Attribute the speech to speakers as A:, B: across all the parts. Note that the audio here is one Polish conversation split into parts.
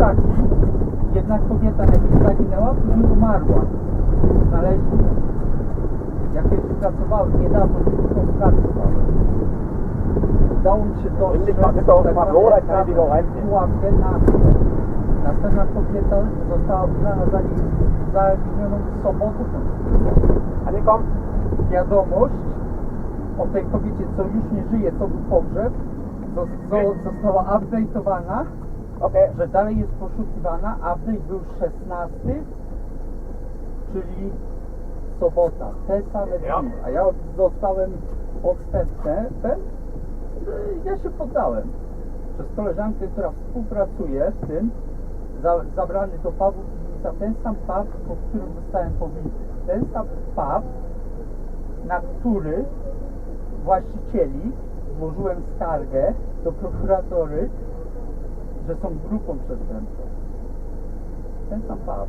A: krzaki. Jedna kobieta najpierw zaginęła, później umarła. Znaleźli ją. Ja kiedyś pracowałem, niedawno tylko pracowałem. Udało mi się
B: aus dem
A: tak
B: reinziehen.
A: pułapkę na mnie. Następna kobieta została uznana za zaginioną w sobotę. Wiadomość o tej kobiecie, co już nie żyje, co był pogrzeb, zo- zo- została update'owana,
B: Okay.
A: że dalej jest poszukiwana. Update był 16, czyli sobota, te same dni. A ja dostałem odstępne, ja się poddałem. Przez koleżankę, która współpracuje w tym, za, zabrany do pubu za ten sam pub, po którym zostałem pobity. Ten sam pub, na który właścicieli złożyłem skargę do prokuratory, że są grupą przestępczą. Ten sam pub.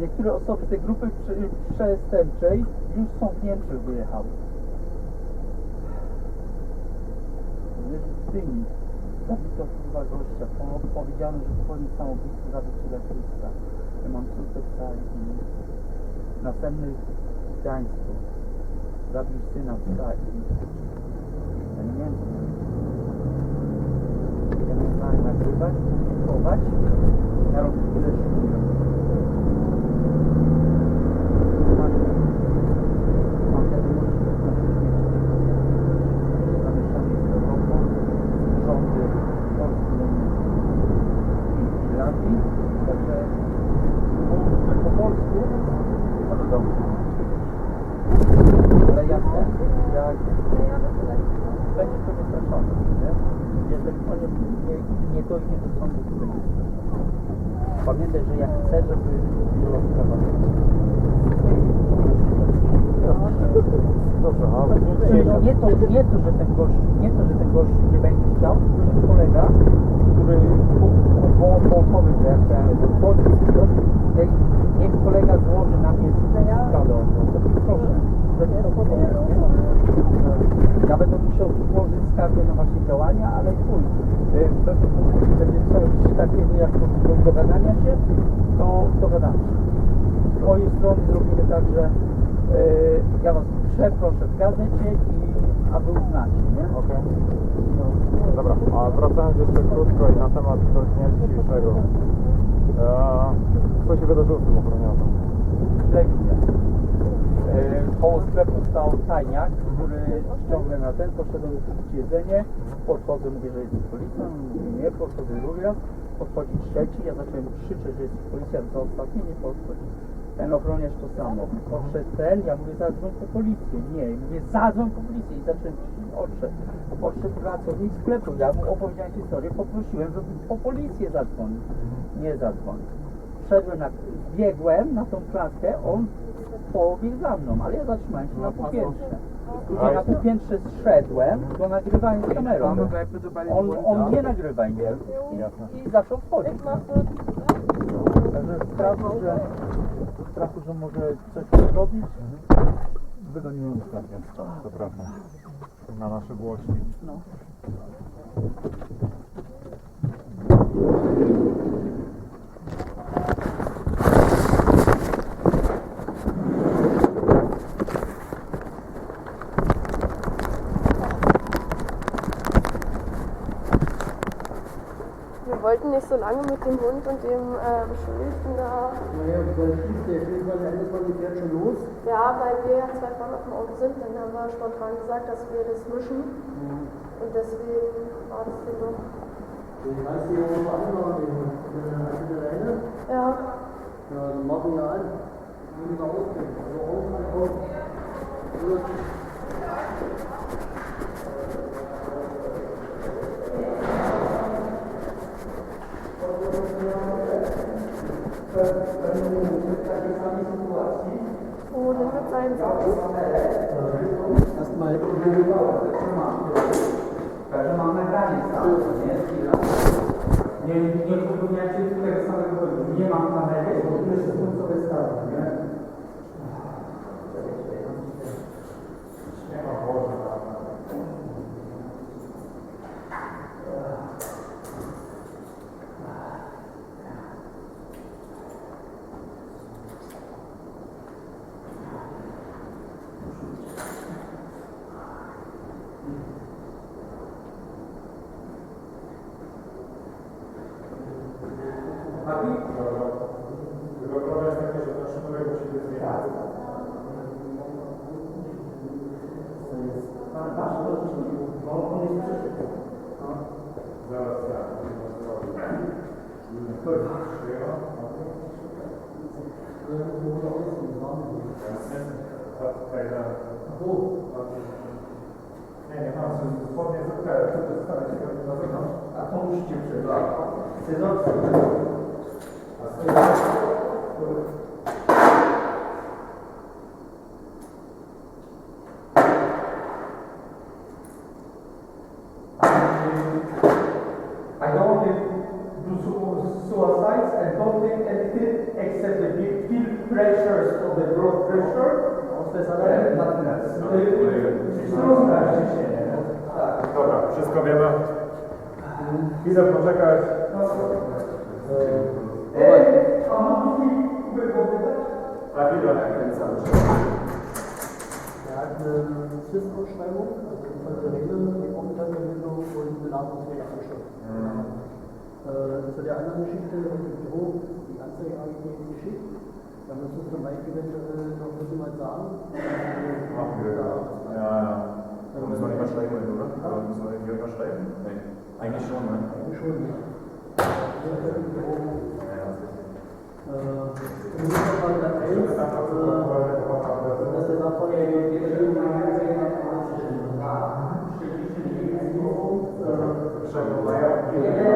A: Niektóre osoby tej grupy prze- przestępczej już są w Niemczech wyjechały. Z tymi zabito chyba gościa. Po, powiedziano, że popełnił samobójstwo, zabił lekarza. Ja mam córkę w Sali. Następny w Gdańsku. Zabił syna w Sali. Ja nie wiem, co ja nie nagrywać, publikować. Ja robię tyle szukuję. Mam wiadomość, że na zamieszanie z Europą, rządy Polski i Irlandii, także mówimy po polsku, ale dobrze. Ale ja chcę, ja będzie to wystraszony, nie? Jeżeli to nie, sądu. Pamiętaj, że ja chcę, żeby sprawa.
B: Dobrze, a
A: Nie, nie, to, nie to, że ten gość, nie to, że ten gość nie będzie chciał, tylko że kolega, który mógł po, po, powiedzieć, że ja chciałem podpisać coś, niech, kolega złoży na mnie sprawę proszę, że nie to nie? Ja będę musiał skargę na wasze działania, ale chuj, y, będzie, będzie coś takiego jak możliwość dogadania się, to dogadamy się. Z mojej strony zrobimy tak, że y, ja was przeproszę w gazecie i aby uznacie, nie?
B: Okej. Dobra, a wracając jeszcze krótko i na temat do dnia dzisiejszego. Eee, co się wydarzyło z tym ochroniarzem?
A: Śledził Koło sklepu stał tajniak, który ciągle na ten, poszedłem kupić jedzenie, podchodzę, mówię, że jest policja, mówi nie, podchodzę drugi podchodzi trzeci, ja zacząłem krzyczeć, że jest policja, to ostatni nie podchodzi. Ten ochroniarz to samo. Podszedł ten, ja mówię, zadzwoń po policję. Nie, mówię, zadzwoń po policję i zacząłem odszedł. Podszedł pracownik sklepu, ja mu opowiedziałem historię, poprosiłem, żeby po policję zadzwonił. Nie zadzwonił. Wszedłem na, biegłem na tą klatkę, on pobiegł za mną, ale ja zatrzymałem się na półpiętrze. Na półpiętrze zszedłem, go nagrywałem z kamerą. On, on nie nagrywa nie i zaczął wchodzić. Także strachu, że, strachu, że może coś zrobić,
B: Wygoniłem ostatnio, to prawda. Na nasze głośni.
A: no.
C: Wir wollten nicht so lange mit dem Hund und dem äh, Beschuldigten da.
D: Naja, dann hieß der, irgendwann der eine von denen fährt schon los.
C: Ja, weil wir ja zwei Frauen auf dem Auto sind, dann haben wir spontan gesagt, dass wir das mischen. Und deswegen war das hier doch.
D: Den reißt die auch an, oder den den der alleine.
C: Ja,
D: Ja, dann machen wir an. Die mal auskennen. Also aus, aus. Erstmal
A: Także mam nagranie stałe, nie? Nie, nie popełniacie tego samego. Nie mam kamery, bo tyle się
B: dosłownie wybrałem, to dostanę się na zewnątrz,
A: a to musicie przebrać. Except the peer pressures of the blood pressure of the salary, nothing
B: else. Wszystko wiemy. Idę poczekać.
A: Ej, a mówi wypowiadać?
B: Tak, idę.
D: Er hat eine CIS-Ausschreibung, also im Fall der Regel, die Aufenthaltsvermittlung und Belastungsfähige Anschrift. Äh, zu der anderen Geschichte dem Büro, die Anzeige habe ich dir geschickt. Da müsstest du Mike eventuell noch ein bisschen was sagen.
B: Machen wir. Ja, ja. Da muss man immer schreiben, oder? Da muss man den Jörger schreiben? Nein. Eigentlich schon, ne?
D: Eigentlich schon, ja. Schreiben wir mal,
E: ja.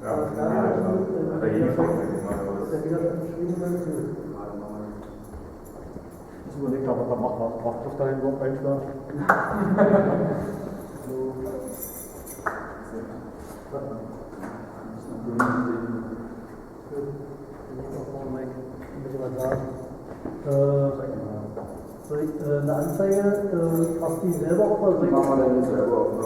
D: Ich
B: habe überlegt, ob man dann macht man Kraftstoff dahin überhaupt einschlagen.
D: Äh, eine Anzeige äh, was die selber auf der
E: Machen wir denn selber auf, ne?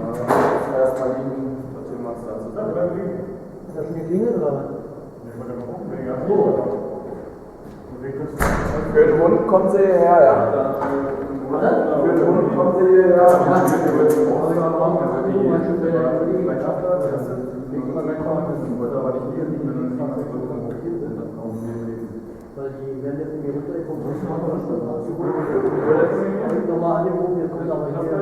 E: Äh, müssen erstmal liegen, nachdem man es dann zusammen bleiben liegen.
D: Ist das schon geklingelt oder was?
E: Ich wollte mal gucken, wegen der für den Hund kommen sie hierher, ja. Für den Hund kommen sie hierher.
D: Weil die werden jetzt irgendwie runtergekommen. Ich würde jetzt nochmal angehoben, jetzt kommt aber hier.